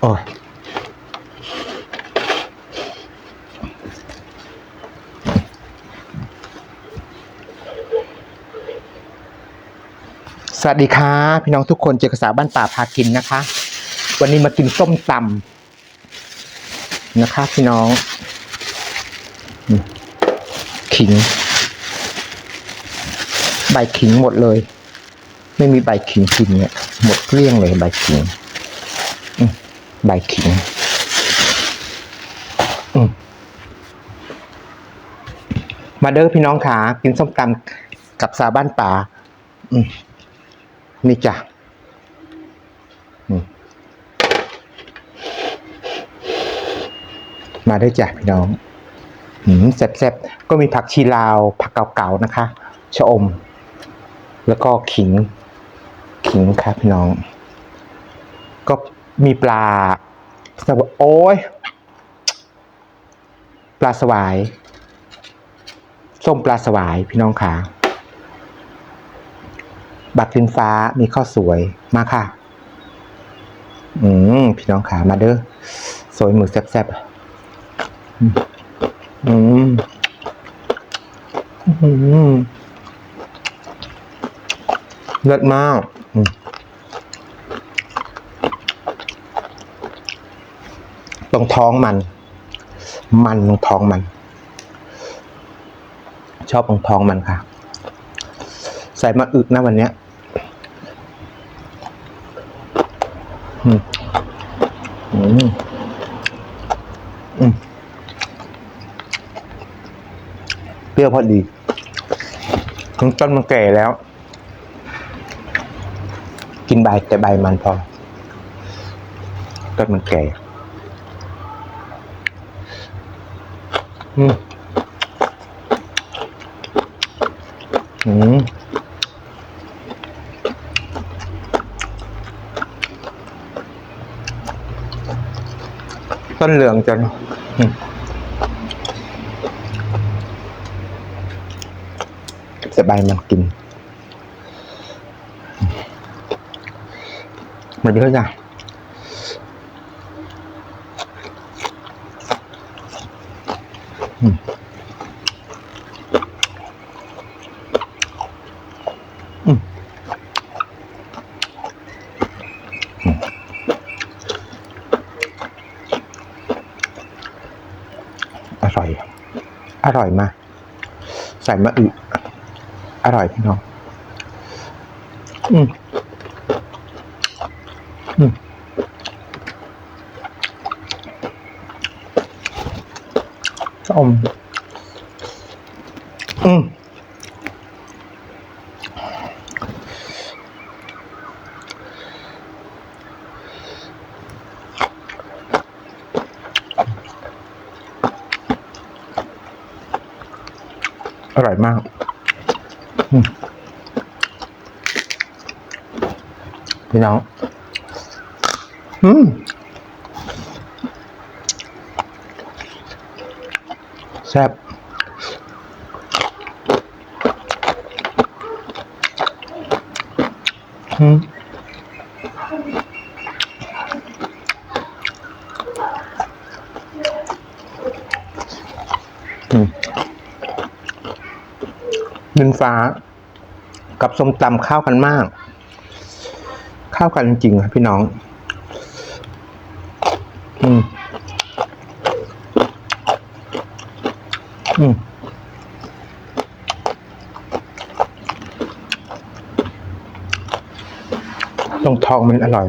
โอ้ยสวัสดีค่ะพี่น้องทุกคนเจอกระสาบ้านป่าพากินนะคะ วันนี้มากินส้มตำนะคะ พี่น้อง ขิง ใบขิงหมดเลย ไม่มีใบขิงกินเนี่ยหมดเกลี้ยงเลยใบขิง ใบขิงมาเด้อพี่น้องขากินส้มตำกับสาบ้านป่าอืนี่จ้ะมาได้อจ้ะพี่น้องอืมแซ่บๆ ก็มีผักชีลาว ผักเก่าๆนะคะ ชะอม แล้วก็ขิง ขิงครับพี่น้อง ก็ มีปลาสวโอ้ยปลาสวายส้มปลาสวายพี่น้องขาบักลินฟ้ามีข้าวสวยมาค่ะ อืมพี่น้องขามาเด้อสวยหมือแซ่บๆอืมอืมเลิศมากอืมต รงท้องมัน มันตรงท้องมัน ชอบตรงท้องมันค่ะ ใส่มาอึนะวันเนี้ยอืมอืมอืมเปรี้ยวพอดีทั้งต้นมันแก่แล้ว กินใบแต่ใบมันพอต้นมันแก่ อืมอืมต้นเหลืองจนอืมจะใบมันกินมันเยอะจ้ะอืมอืมอืม อร่อย อร่อยมาก ใส่มะอึอร่อยพี่น้อง อืมอืมส้มอืม อร่อยมากพี่น้อง อืมแซ่บอืมอืม ดินฟ้า กับส้มตำเข้ากันมาก เข้ากันจริงๆครับพี่น้อง อืม อืมตรงทองมันอร่อย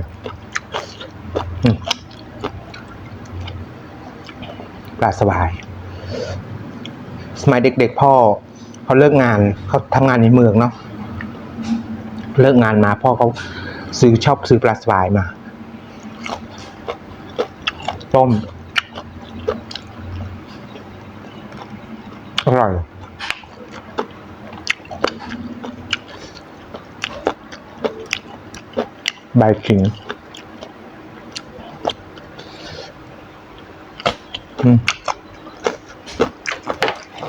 อปลาสวาย สมัยเด็กๆพ่อ เขาเลิกงานเขาทำงานในเมืองเนาะเลิกงานมาพ่อเขาซื้อชอบซื้อปลาสวายมา ต้มอร่อยใบขิงอืม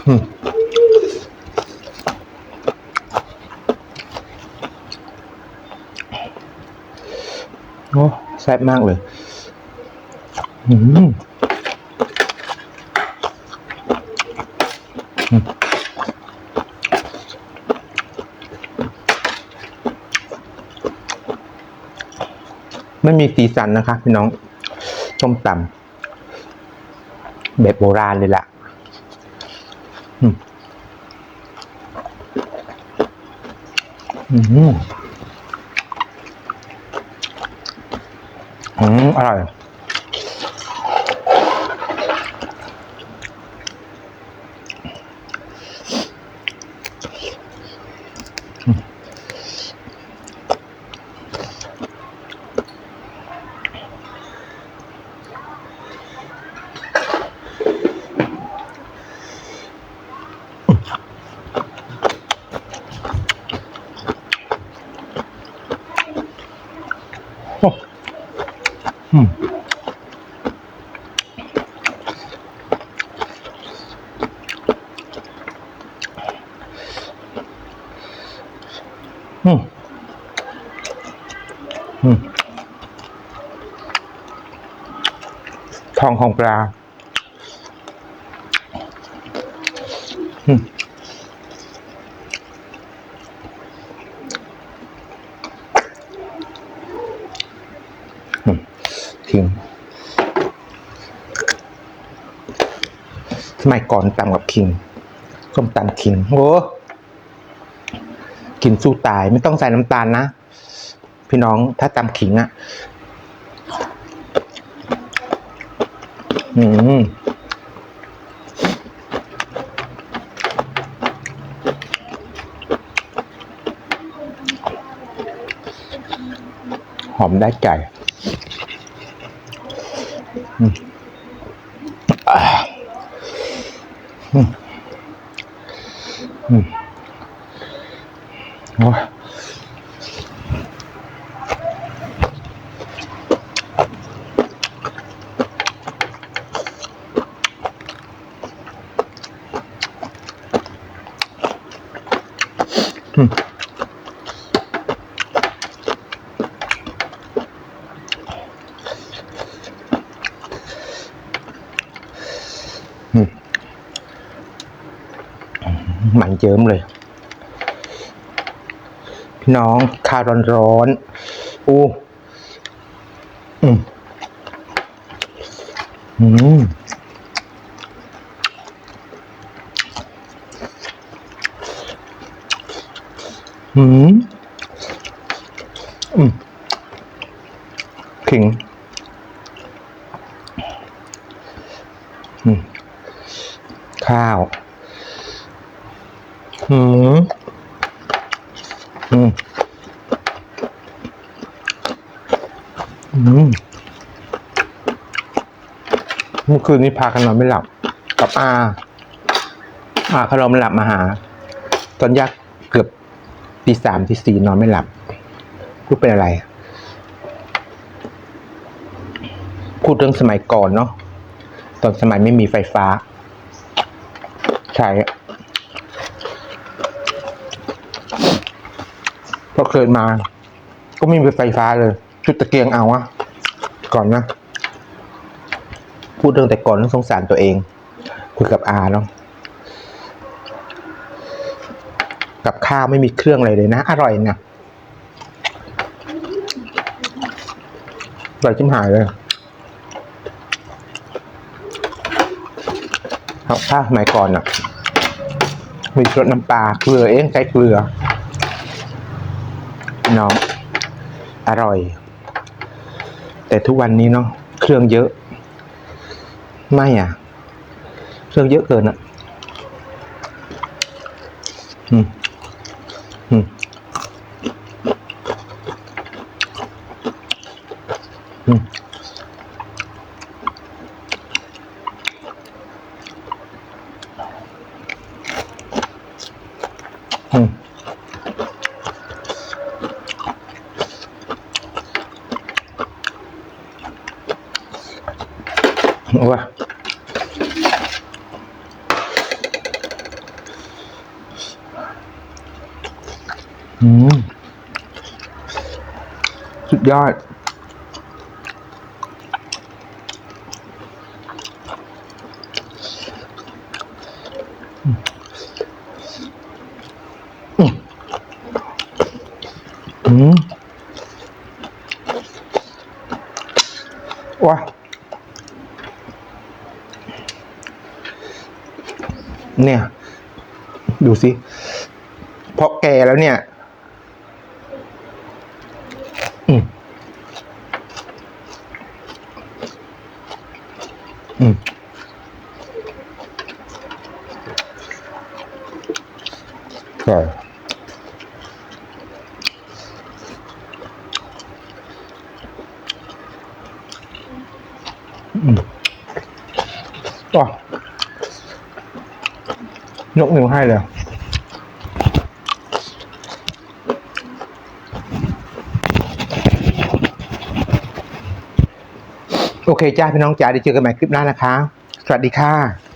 อืมโอ้แซ่บมากเลยอืมไม่มีสีสันนะคะพี่น้องส้มตำแบบโบราณเลยล่ะอืมอืม อืมอร่อย ทองของปลาทิ้งสมัยก่อนตำกับคิงส้มตำคิงโอ้กินสู้ตายไม่ต้องใส่น้ำตาลนะ พี่น้องถ้าตำขิงอะ่ อืมหอมได้ใจอืมอ่าอืมอืม มหมันเยิ้มเลย พี่น้องข้าวร้อนๆอู้อืมอืมืมอืมขิงข้าวอืมอืมอืมเมื่อคืนนี้พากันนอนไม่หลับ กับอาอาเขานอนไม่หลับมาหา ตอนยัก ตีสามตีสี่นอนไม่หลับ พูดเป็นอะไร พูดเรื่องสมัยก่อนเนาะตอนสมัยไม่มีไฟฟ้า ใช่พอเกิดมา ก็ไม่มีไฟฟ้าเลย จุดตะเกียงเอาอะก่อนนะ พูดเรื่องแต่ก่อนเรื่องสงสารตัวเอง คุยกับอาเนาะ กับข้าวไม่มีเครื่องอะไรเลยนะ อร่อยนะอร่อยจิ้มหายเลยครับข้าวสมัยก่อนอะมีรสน้ำปลาเกลือเองใช้เกลือน้องอร่อย แต่ทุกวันนี้เนาะเครื่องเยอะ ไม่อะ เครื่องเยอะเกินอะ อืม อืมอืม สุดยอดอืมว้าเนี่ย ดูสิเพราะแกแล้วเนี่ย ต่อยกนิ้วให้เลยโอเคจ้าพี่น้องจ๋าเดี๋ยวเจอกันใหม่คลิปหน้านะคะ สวัสดีค่ะ